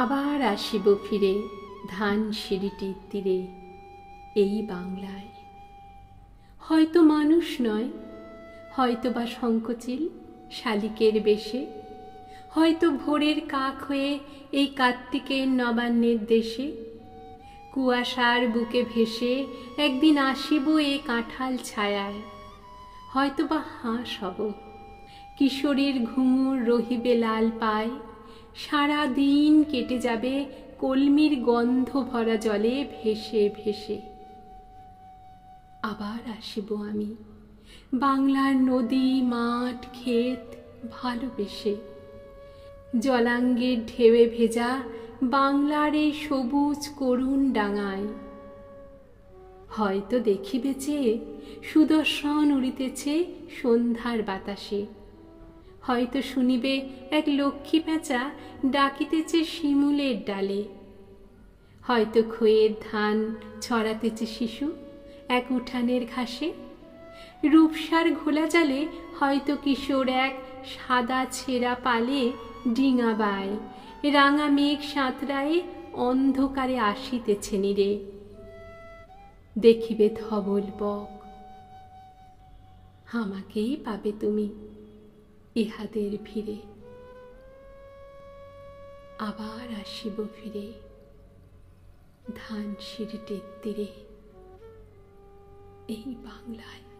আবার আসিব ফিরে ধান সিঁড়িটির তীরে এই বাংলায়। হয়তো মানুষ নয় হয়তো বা শঙ্কচিল শালিকের বেশে, হয়তো ভোরের কাক হয়ে এই কার্তিকের নবান্নের দেশে, কুয়াশার বুকে ভেসে একদিন আসিব এ কাঁঠাল ছায়ায়। হয়তো বা হাঁস হব, কিশোরীর ঘুঙুর রহিবে লাল পায় সারা দিন কেটে যাবে কলমির গন্ধ ভরা জলে ভেসে ভেসে। আবার আসিব আমি। বাংলার নদী, মাঠ, ক্ষেত ভালোবেসে। জলাঙ্গের ঢেউয়ে ভেজা বাংলার এই সবুজ করুণ ডাঙায়। হয়তো দেখিবে চেয়ে সুদর্শন উড়িতেছে সন্ধ্যার বাতাসে। হয়তো শুনিবে এক লক্ষ্মী পেঁচা ডাকিতেছে শিমুলের ডালে। হয়তো খইয়ের ধান ছড়াতেছে শিশু এক উঠানের ঘাসে। রূপসার ঘোলা জালে হয়তো কিশোর এক সাদা ছেঁড়া পালে ডিঙা বায়। রাঙা মেঘ সাঁতরায়ে অন্ধকারে আসিতেছে নিরে। দেখিবে ধবল বক। আমাকেই পাবে তুমি। ইহাদের ভিড়ে। আবার আসিব ফিরে ধান সিঁড়িটির তীরে। এই বাংলায়